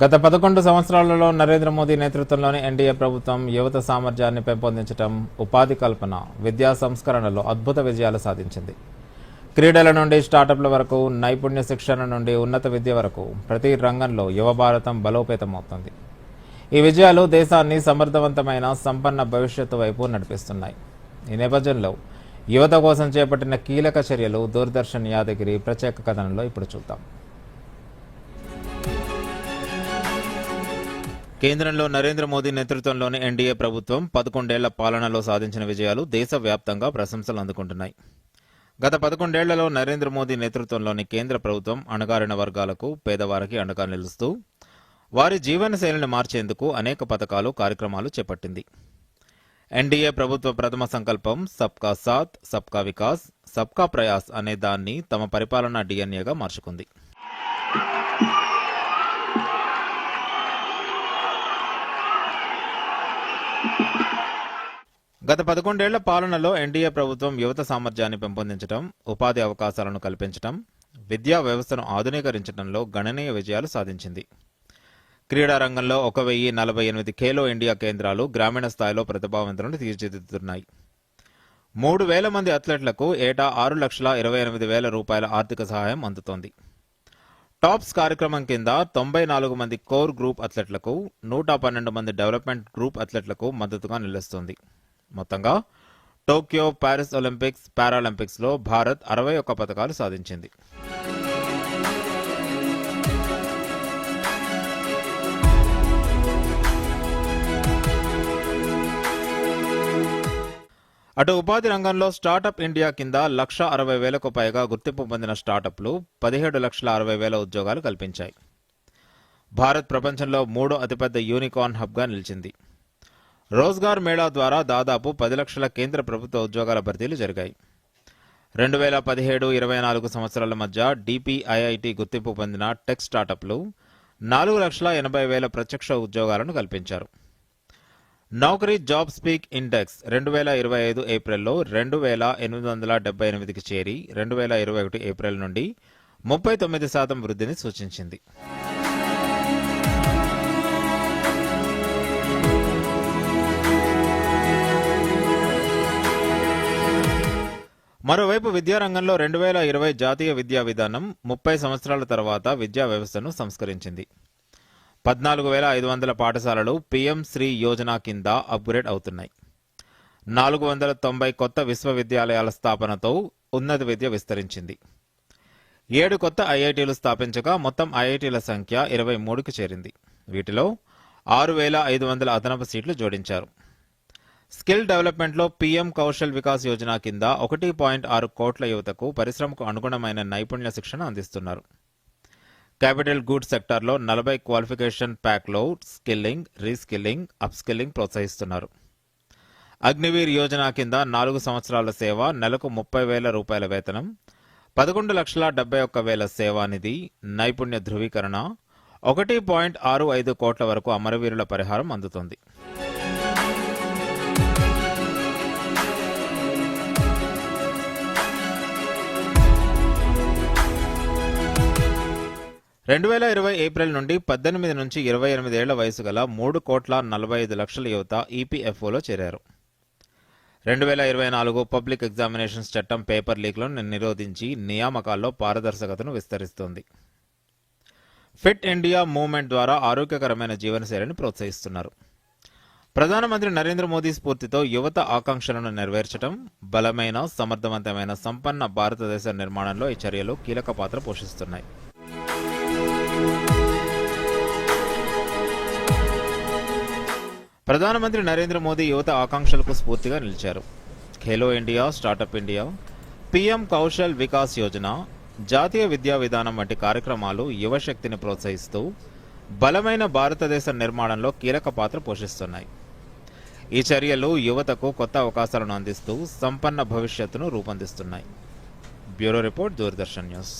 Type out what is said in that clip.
గత పదకొండు సంవత్సరాలలో నరేంద్ర మోదీ నేతృత్వంలోని ఎన్డీఏ ప్రభుత్వం యువత సామర్థ్యాన్ని పెంపొందించడం ఉపాధి కల్పన విద్యా సంస్కరణలో అద్భుత విజయాలు సాధించింది. క్రీడల నుండి స్టార్టప్ల వరకు నైపుణ్య శిక్షణ నుండి ఉన్నత విద్య వరకు ప్రతి రంగంలో యువ భారతం బలోపేతమవుతుంది. ఈ విజయాలు దేశాన్ని సమర్థవంతమైన సంపన్న భవిష్యత్తు వైపు నడిపిస్తున్నాయి. ఈ నేపథ్యంలో యువత కోసం చేపట్టిన కీలక చర్యలు దూరదర్శన్ యాదగిరి ప్రత్యేక కథనంలో ఇప్పుడు చూద్దాం. కేంద్రంలో నరేంద్ర మోదీ నేతృత్వంలోని ఎన్డీఏ ప్రభుత్వం పదకొండేళ్ళ పాలనలో సాధించిన విజయాలు దేశవ్యాప్తంగా ప్రశంసలు అందుకుంటున్నాయి. గత పదకొండేళ్ళలో నరేంద్ర మోదీ నేతృత్వంలోని కేంద్ర ప్రభుత్వం అణగారిన వర్గాలకు పేదవారికి అండగా నిలుస్తూ వారి జీవనశైలిని మార్చేందుకు అనేక పథకాలు కార్యక్రమాలు చేపట్టింది. ఎన్డీఏ ప్రభుత్వ ప్రథమ సంకల్పం సబ్కా సాత్ సబ్కా వికాస్ సబ్కా ప్రయాస్ అనే దాన్ని తమ పరిపాలనా డిఎన్ఏగా మార్చుకుంది. గత పదకొండేళ్ళ పాలనలో ఎన్డీఏ ప్రభుత్వం యువత సామర్థ్యాన్ని పెంపొందించడం ఉపాధి అవకాశాలను కల్పించడం విద్యా వ్యవస్థను ఆధునీకరించడంలో గణనీయ విజయాలు సాధించింది. క్రీడా రంగంలో ఒక వెయ్యి నలభై ఎనిమిది ఖేలో ఇండియా కేంద్రాలు గ్రామీణ స్థాయిలో ప్రతిభావంతులను తీర్చిదిద్దుతున్నాయి. మూడు వేల మంది అథ్లెట్లకు ఏటా ఆరు లక్షల ఇరవై ఎనిమిది వేల రూపాయల ఆర్థిక సహాయం అందుతోంది. టాప్స్ కార్యక్రమం కింద తొంభై నాలుగు మంది కోర్ గ్రూప్ అథ్లెట్లకు నూట పన్నెండు మంది డెవలప్మెంట్ గ్రూప్ అథ్లెట్లకు మద్దతుగా నిలుస్తుంది. మొత్తంగా టోక్యో పారిస్ ఒలింపిక్స్ పారాలింపిక్స్లో భారత్ అరవై ఒక్క పథకాలు సాధించింది. అటు ఉపాధి రంగంలో స్టార్టప్ ఇండియా కింద లక్ష అరవై వేలకు పైగా గుర్తింపు పొందిన స్టార్టప్లు పదిహేడు లక్షల అరవై వేల ఉద్యోగాలు కల్పించాయి. భారత్ ప్రపంచంలో మూడో అతిపెద్ద యూనికార్న్ హబ్గా నిలిచింది. రోజ్గార్ మేళా ద్వారా దాదాపు పది లక్షల కేంద్ర ప్రభుత్వ ఉద్యోగాల భర్తీలు జరిగాయి. రెండు వేల పదిహేడు ఇరవై నాలుగు సంవత్సరాల మధ్య డిపిఐఐటి గుర్తింపు పొందిన టెక్ స్టార్టప్లు నాలుగు లక్షల ఎనభై వేల ప్రత్యక్ష ఉద్యోగాలను కల్పించారు. నౌకరీ జాబ్ స్పీక్ ఇండెక్స్ రెండు వేల ఇరవై ఐదు ఏప్రిల్లో రెండు వేల ఎనిమిది వందల డెబ్బై ఎనిమిదికి చేరి రెండు వేల ఇరవై ఒకటి ఏప్రిల్ నుండి ముప్పై తొమ్మిది శాతం వృద్ధిని సూచించింది. మరోవైపు విద్యారంగంలో రెండు వేల ఇరవై జాతీయ విద్యా విధానం ముప్పై సంవత్సరాల తర్వాత విద్యా వ్యవస్థను సంస్కరించింది. పద్నాలుగు వేల ఐదు వందల పాఠశాలలు పీఎం శ్రీ యోజన కింద అప్గ్రేడ్ అవుతున్నాయి. నాలుగు వందల తొంభై కొత్త విశ్వవిద్యాలయాల స్థాపనతో ఉన్నత విద్య విస్తరించింది. ఏడు కొత్త ఐఐటీలు స్థాపించగా మొత్తం ఐఐటీల సంఖ్య ఇరవై మూడుకు చేరింది. వీటిలో ఆరు వేల ఐదు వందల అదనపు సీట్లు జోడించారు. స్కిల్ డెవలప్మెంట్లో పీఎం కౌశల్ వికాస్ యోజన కింద ఒకటి పాయింట్ ఆరు కోట్ల యువతకు పరిశ్రమకు అనుగుణమైన నైపుణ్య శిక్షణ అందిస్తున్నారు. క్యాపిటల్ గూడ్స్ సెక్టార్లో నలభై క్వాలిఫికేషన్ ప్యాక్లో స్కిల్లింగ్ రీస్కిల్లింగ్ అప్స్కిల్లింగ్ ప్రోత్సహిస్తున్నారు. అగ్నివీర్ యోజన కింద నాలుగు సంవత్సరాల సేవ నెలకు ముప్పై వేల రూపాయల వేతనం పదకొండు లక్షల డెబ్బై ఒక్క వేల సేవానిధి నైపుణ్య ధృవీకరణ ఒకటి పాయింట్ ఆరు ఐదు కోట్ల వరకు అమరవీరుల పరిహారం అందుతుంది. రెండు వేల ఇరవై ఏప్రిల్ నుండి పద్దెనిమిది నుంచి ఇరవై ఎనిమిది ఏళ్ళ వయసు గల మూడు కోట్ల నలభై ఐదు లక్షల యువత ఈపీఎఫ్ఓలో చేరారు. రెండు వేల ఇరవై నాలుగు పబ్లిక్ ఎగ్జామినేషన్స్ చట్టం పేపర్ లీక్లను నిరోధించి నియామకాల్లో పారదర్శకతను విస్తరిస్తోంది. ఫిట్ ఇండియా మూవ్మెంట్ ద్వారా ఆరోగ్యకరమైన జీవనశైలిని ప్రోత్సహిస్తున్నారు. ప్రధానమంత్రి నరేంద్ర మోదీ స్ఫూర్తితో యువత ఆకాంక్షలను నెరవేర్చడం బలమైన సమర్థవంతమైన సంపన్న భారతదేశ నిర్మాణంలో ఈ చర్యలు కీలక పాత్ర పోషిస్తున్నాయి. ప్రధానమంత్రి నరేంద్ర మోదీ యువత ఆకాంక్షలకు స్ఫూర్తిగా నిలిచారు. Khelo India startup India PM Kaushal Vikas Yojana జాతీయ విద్యా విధానం వంటి కార్యక్రమాలు యువశక్తిని ప్రోత్సహిస్తూ బలమైన భారతదేశ నిర్మాణంలో కీలక పాత్ర పోషిస్తున్నాయి. ఈ చర్యలు యువతకు కొత్త అవకాశాలను అందిస్తూ సంపన్న భవిష్యత్తును రూపొందిస్తున్నాయి. Bureau report Doordarshan news.